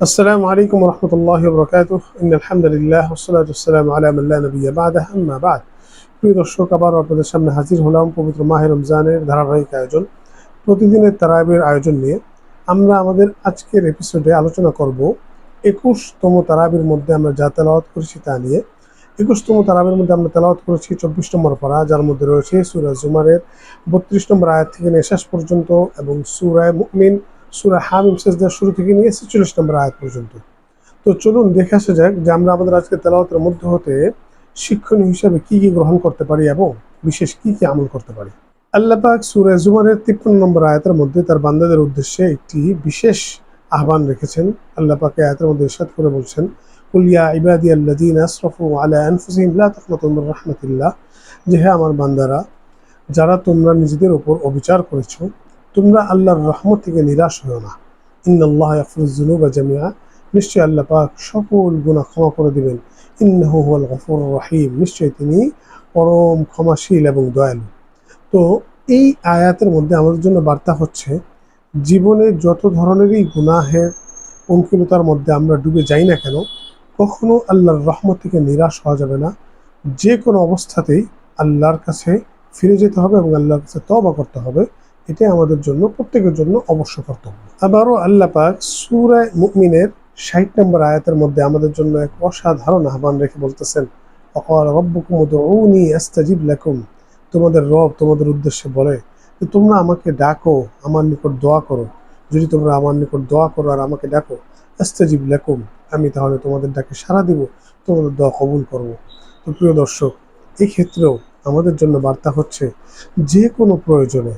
আসসালামু আলাইকুম রহমতুল্লাহ বরকাত আলহামদুলিল্লাহ ওসলাত আসসালাম আলামুল্লাহ নবী বাদাহ, আম্মা বাদ। প্রিয় দর্শক আবার আপনাদের সামনে হাজির হলাম পবিত্র মাহে রমজানের ধারাবাহিক আয়োজন। প্রতিদিনের তারাবির আয়োজন নিয়ে আমরা আমাদের আজকের এপিসোডে আলোচনা করব একুশতম তারাবির মধ্যে আমরা যা তেলাওয়াত করেছি তা নিয়ে। একুশতম তারাবের মধ্যে আমরা তেলাওয়াত করেছি চব্বিশ নম্বর পারা যার মধ্যে রয়েছে সুরা জুমারের বত্রিশ নম্বর আয়াত থেকে নিয়ে শেষ পর্যন্ত এবং সুরায় মুমিন সুরা হামিম শেষদার শুরু থেকে নিয়ে ছেচল্লিশ নম্বর আয়াত পর্যন্ত। তো চলুন দেখে আসা যাক যে আমরা আমাদের আজকে তেলাওয়াতের মধ্যে হতে শিক্ষণীয় হিসাবে কি কি গ্রহণ করতে পারি এবং বিশেষ কি কি আমল করতে পারি। আল্লাহ পাক সুরা জুমারের তিপ্পান্ন নম্বর আয়াতের মধ্যে তার বান্দাদের উদ্দেশ্যে একটি বিশেষ আহ্বান রেখেছেন। আল্লাহ পাক আয়াতের মধ্যে ইরশাদ করে বলছেন কুলিয়া ইবাদি আল্লাদিন আসরফু আলা মির যে হ্যাঁ আমার বান্দারা, যারা তোমরা নিজেদের উপর অবিচার করেছ তোমরা আল্লাহর রহমত থেকে নিরাশ হও না। ইন্নাল্লাহ ইয়াগফিরুয-যুনুবা জামিআ। নিশ্চয়ই আল্লাহ পাক সকল গুনাহ ক্ষমা করে দিবেন। ইন্নাহু গফুরুর রহিম। নিশ্চয়ই তিনি পরম ক্ষমাশীল এবং দয়ালু। তো এই আয়াতের মধ্যে আমাদের জন্য বার্তা হচ্ছে, জীবনে যত ধরনেরই গুনাহের পঙ্কিলতার মধ্যে আমরা ডুবে যাই না কেন, কখনো আল্লাহর রহমত থেকে নিরাশ হওয়া যাবে না। যে কোনো অবস্থাতেই আল্লাহর কাছে ফিরে যেতে হবে এবং আল্লাহর কাছে তবা করতে হবে। এটাই আমাদের জন্য, প্রত্যেকের জন্য অবশ্য কর্তব্য। আবারও আল্লাহ পাক সুরায় মুমিনের ষাট নম্বর আয়াতের মধ্যে আমাদের জন্য এক অসাধারণ আহ্বান রেখে বলতেছেন, অকাল রব্বকুম উদউনি আস্তাজিব লাকুম। তোমাদের রব তোমাদের উদ্দেশ্যে বলে যে, তোমরা আমাকে ডাকো, আমার নিকট দোয়া করো। যদি তোমরা আমার নিকট দোয়া করো আর আমাকে ডাকো, আস্তাজিব লাকুম, আমি তাহলে তোমাদের ডাকে সাড়া দিব, তোমাদের দোয়া কবুল করব। তো প্রিয় দর্শক এই ক্ষেত্রেও আমাদের জন্য বার্তা হচ্ছে, যে কোনো প্রয়োজনে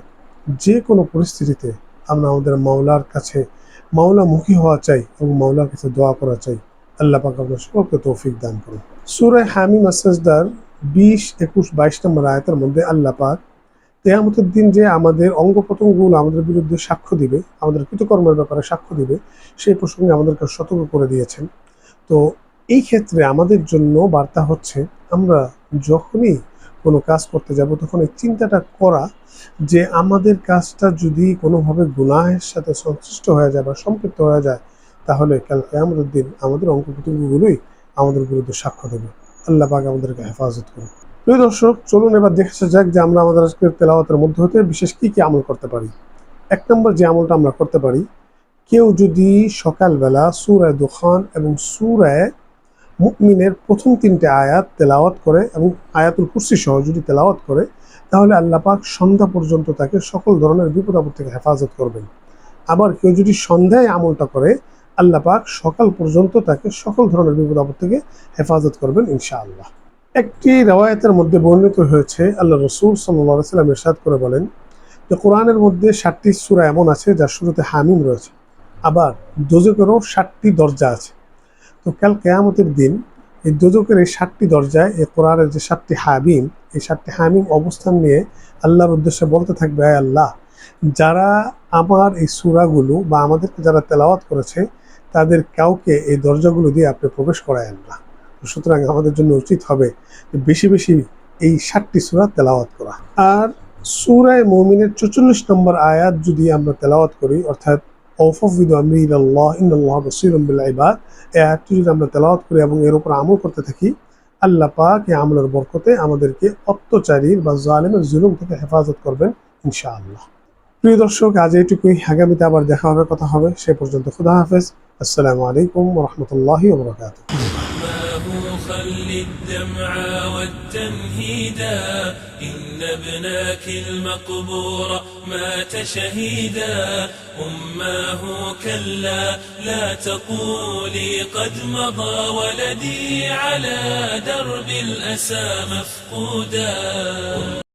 যে কোনো পরিস্থিতিতে আমরা আমাদের মাওলার কাছে মাওলামুখী হওয়া চাই এবং মাওলার কাছে দোয়া করা চাই। আল্লাহ পাক আপনার সকলকে তৌফিক দান করুন। সুরায় হামিম আসাজদার বিশ, একুশ, বাইশ নম্বর আয়াতের মধ্যে আল্লাহ পাক তেয়ামতের দিন যে আমাদের অঙ্গ প্রত্যঙ্গগুলো আমাদের বিরুদ্ধে সাক্ষ্য দিবে, আমাদের কৃতকর্মের ব্যাপারে সাক্ষ্য দিবে, সেই প্রসঙ্গে আমাদেরকে সতর্ক করে দিয়েছেন। তো এই ক্ষেত্রে আমাদের জন্য বার্তা হচ্ছে, আমরা যখনই কোনো কাজ করতে যাব, তখন এই চিন্তাটা করা যে আমাদের কাজটা যদি কোনোভাবে গুনাহের সাথে সংশ্লিষ্ট হয়ে যায় বা সম্পৃক্ত হয়ে যায়, তাহলে কাল কেয়ামতের দিন আমাদের অঙ্ক প্রত্যঙ্গগুলোই আমাদের বিরুদ্ধে সাক্ষ্য দেবে। আল্লাহ পাক আমাদেরকে হেফাজত করুন। প্রিয় দর্শক, চলুন এবার দেখে যাক যে আমরা আমাদের আজকের তেলাওয়াতের মধ্যে হতে বিশেষ কি কি আমল করতে পারি। এক নম্বর যে আমলটা আমরা করতে পারি, কেউ যদি সকালবেলা সুরায় দোকান এবং সুরায় মুকমিনের প্রথম তিনটে আয়াত তেলাওয়াত করে এবং আয়াতুল কুরসি সহ যদি তেলাওয়াত করে, তাহলে আল্লাহ পাক সন্ধ্যা পর্যন্ত তাকে সকল ধরনের বিপদ আপদ থেকে হেফাজত করবেন। আবার কেউ যদি সন্ধ্যায় আমলটা করে, আল্লাহ পাক সকাল পর্যন্ত তাকে সকল ধরনের বিপদ আপদ থেকে হেফাজত করবেন ইনশাআল্লাহ। একটি রেওয়ায়তের মধ্যে বর্ণিত হয়েছে, আল্লাহ রসুল সাল্লাহ সাল্লাম এরশাদ করে বলেন যে কোরআনের মধ্যে ষাটটি সুরা এমন আছে যার শুরুতে হামিম রয়েছে, আবার দোজকেরও ষাটটি দরজা আছে। তো কাল কেয়ামতের দিন এই দোজকের এই সাতটি দরজায়, এই কোরআনের যে সাতটি হাবিম এই সাতটি হামিম অবস্থান নিয়ে আল্লাহর উদ্দেশ্যে বলতে থাকবে আয় আল্লাহ, যারা আমার এই সুরাগুলো বা আমাদেরকে যারা তেলাওয়াত করেছে, তাদের কাউকে এই দরজাগুলো দিয়ে আপনি প্রবেশ করায়েন না। সুতরাং আমাদের জন্য উচিত হবে বেশি বেশি এই সাতটি সুরা তেলাওয়াত করা। আর সুরায় মমিনের চৌচল্লিশ নম্বর আয়াত যদি আমরা তেলাওয়াত করি, অর্থাৎ যদি আমরা তেলাওয়াত করি এবং এর উপর আমল করতে থাকি, আল্লাহ পাক এই আমলের বরকতে আমাদেরকে অত্যাচারীর বা জালেমের জুলুম থেকে হেফাজত করবেন, ইনশাআল্লাহ। প্রিয় দর্শক, আজ এইটুকুই। আগামীতে আবার দেখা হবে, কথা হবে। সে পর্যন্ত খুদা হাফেজ। আসসালামু আলাইকুম রহমতুল্লাহি الدمع والتنهيدا إن ابناك المقبور مات شهيدا. أماه كلا لا تقولي قد مضى ولدي على درب الأسى مفقودا.